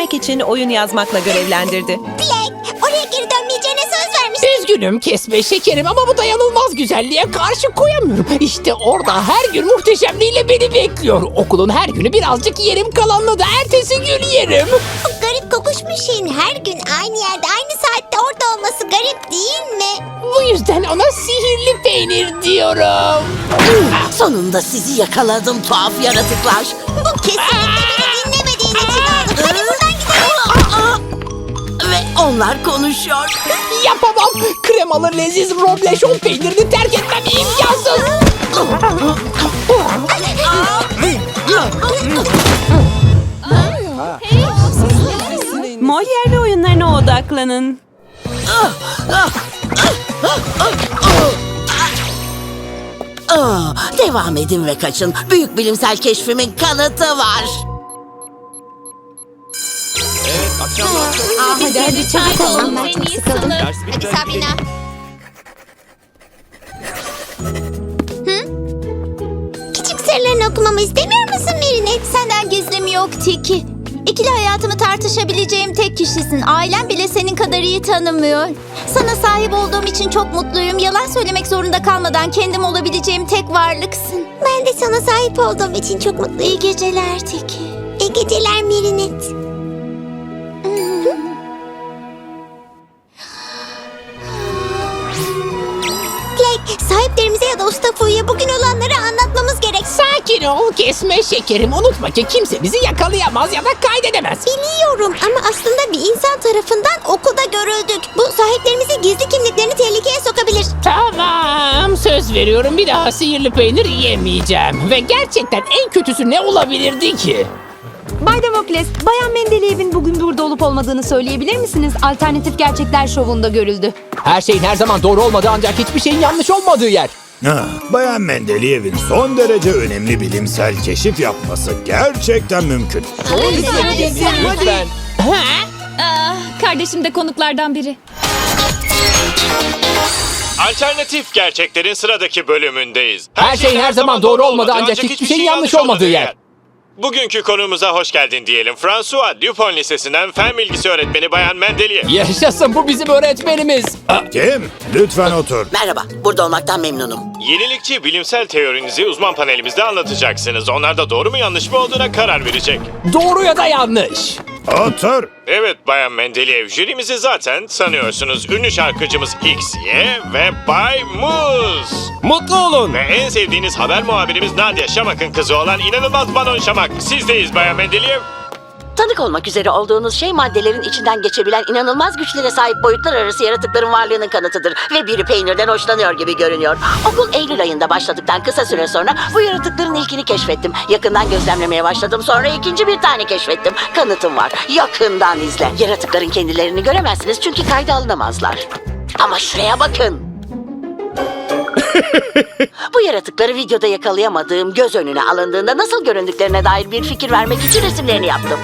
etmek için oyun yazmakla görevlendirdi. Black, oraya geri dönmeyeceğine söz vermiştin. Üzgünüm kesme şekerim ama bu dayanılmaz güzelliğe karşı koyamıyorum. İşte orada her gün muhteşemliğiyle beni bekliyor. Okulun her günü birazcık yerim kalanla da ertesi gün yerim. O garip kokuşmuş şeyin her gün aynı yerde aynı saatte orada olması garip değil mi? Bu yüzden ona sihirli peynir diyorum. Sonunda sizi yakaladım tuhaf yaratıklar. Bu kesinlikle onlar konuşuyor. Yapamam. Kremalı leziz robleşon peynirini terk etmem imkansız. Molière ve oyunlarına odaklanın. Devam edin ve kaçın. Büyük bilimsel keşfimin kanıtı var. Hadi hadi çabuk olun. Sıkıldım. Hadi Sabrina. Hı? Küçük sırlarını okumamı istemiyor musun Merinet? Senden gizlim yok Tiki. İkili hayatımı tartışabileceğim tek kişisin. Ailem bile senin kadar iyi tanımıyor. Sana sahip olduğum için çok mutluyum. Yalan söylemek zorunda kalmadan kendim olabileceğim tek varlıksın. Ben de sana sahip olduğum için çok mutluyum. İyi geceler Tiki. İyi geceler Merinet. Sahiplerimize ya da usta bugün olanları anlatmamız gerek. Sakin ol kesme şekerim. Unutma ki kimse bizi yakalayamaz ya da kaydedemez. Biliyorum ama aslında bir insan tarafından okulda görüldük. Bu sahiplerimizi gizli kimliklerini tehlikeye sokabilir. Tamam söz veriyorum bir daha sihirli peynir yemeyeceğim. Ve gerçekten en kötüsü ne olabilirdi ki? Bay Demokles, Bayan Mendeleyev'in bugün burada olup olmadığını söyleyebilir misiniz? Alternatif Gerçekler Şovu'nda görüldü. Her şeyin her zaman doğru olmadığı ancak hiçbir şeyin yanlış olmadığı yer. Ha, Bayan Mendeleyev'in son derece önemli bilimsel keşif yapması gerçekten mümkün. Lütfen. Kardeşim de konuklardan biri. Alternatif gerçeklerin sıradaki bölümündeyiz. Her şeyin her zaman doğru olmadığı ancak hiçbir şeyin yanlış olmadığı yer. Bugünkü konumuza hoş geldin diyelim. François Dupont Lisesi'nden fen bilgisi öğretmeni Bayan Mendeleev. Yaşasın bu bizim öğretmenimiz. Kim? Lütfen otur. Merhaba, burada olmaktan memnunum. Yenilikçi bilimsel teorinizi uzman panelimizde anlatacaksınız. Onlar da doğru mu yanlış mı olduğuna karar verecek. Doğru ya da yanlış. Otur. Evet Bayan Mendeleev, jürimizi zaten tanıyorsunuz. Ünlü şarkıcımız XY ve Bay Muz. Mutlu olun. Ve en sevdiğiniz haber muhabirimiz Nadia Şamak'ın kızı olan inanılmaz Banon Şamak. Sizdeyiz Bayan Mendeleev. Tanık olmak üzere olduğunuz şey maddelerin içinden geçebilen inanılmaz güçlere sahip boyutlar arası yaratıkların varlığının kanıtıdır. Ve biri peynirden hoşlanıyor gibi görünüyor. Okul Eylül ayında başladıktan kısa süre sonra bu yaratıkların ilkini keşfettim. Yakından gözlemlemeye başladım. Sonra ikinci bir tane keşfettim. Kanıtım var. Yakından izle. Yaratıkların kendilerini göremezsiniz çünkü kayda alınamazlar. Ama şuraya bakın. Bu yaratıkları videoda yakalayamadığım göz önüne alındığında nasıl göründüklerine dair bir fikir vermek için resimlerini yaptım.